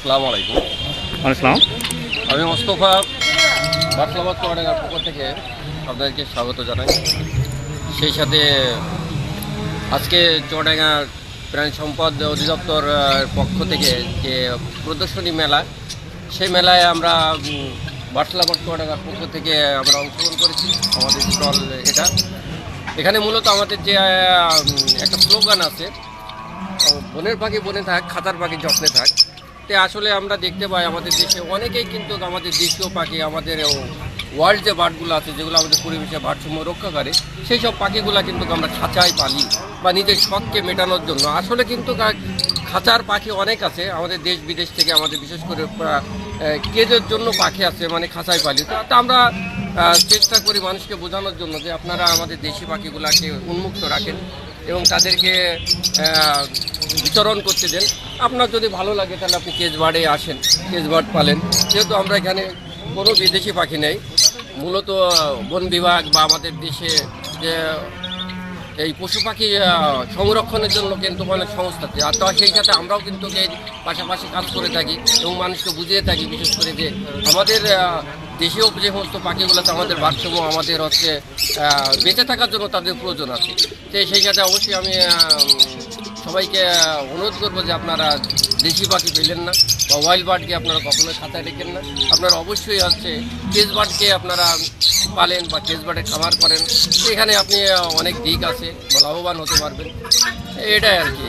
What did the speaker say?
আসসালামু আলাইকুম আসসালাম। আমি মোস্তফা বাটলাবাদ চুয়াডাঙ্গার পক্ষ থেকে আপনাদেরকে স্বাগত জানাই। সেই সাথে আজকে চুয়াডাঙ্গা প্রাণী সম্পদ অধিদপ্তর পক্ষ থেকে যে প্রদর্শনী মেলা সেই মেলায় আমরা বাটলাবাদ চুয়াডাঙ্গার পক্ষ থেকে আমরা অংশগ্রহণ করেছি আমাদের স্টল এটা। এখানে মূলত আমাদের যে একটা স্লোগান আছে বনের পাখি বনে থাক খাতার পাখি যত্নে থাক। তে আসলে আমরা দেখতে পাই আমাদের দেশে, অনেকেই কিন্তু আমাদের দেশীয় পাখি, আমাদের ওয়ার্ল্ড যে বার্ডগুলো আছে, যেগুলো আমাদের পরিবেশে ভারসাম্য রক্ষা করে, সেই সব পাখিগুলো কিন্তু আমরা খাঁচায় পালি বা নিজের শখকে মেটানোর জন্য। আসলে কিন্তু খাঁচার পাখি অনেক আছে। আমাদের দেশ, বিদেশ থেকে আমাদের বিশেষ করে কেজের জন্য পাখি আছে মানে খাঁচায় পালি। তা আমরা চেষ্টা করি মানুষকে বোঝানোর জন্য যে আপনারা আমাদের দেশি পাখিগুলোকে উন্মুক্ত রাখেন এবং তাদেরকে বিতরণ করতে দেন। আপনার যদি ভালো লাগে তাহলে আপনি কেজবার্ডে আসেন কেজবার্ড পালেন। যেহেতু আমরা এখানে কোনো বিদেশি পাখি নেই, মূলত বন বিভাগ বা আমাদের দেশে যে এই পশু পাখি সংরক্ষণের জন্য কিন্তু অনেক সংস্থা আছে। আর সেই সাথে আমরাও কিন্তু এর পাশাপাশি কাজ করে থাকি এবং মানুষকে বুঝিয়ে থাকি, বিশেষ করে যে আমাদের দেশীয় যে সমস্ত পাখিগুলো আমাদের বাস্তব আমাদের হচ্ছে বেঁচে থাকার জন্য তাদের প্রয়োজন আছে। তো সেই সাথে অবশ্যই আমি সবাইকে অনুরোধ করব যে আপনারা দেশি পাখি পেলেন না বা ওয়াইল্ড বার্ডকে আপনারা কখনোই খাতায় রেখেন না। আপনারা অবশ্যই হচ্ছে কেস বার্ডকে আপনারা পালেন বা কেস বার্ডে খামার করেন। এখানে আপনি অনেক দিক আছে, বা লাভবান হতে পারবেন। এটাই আর কি।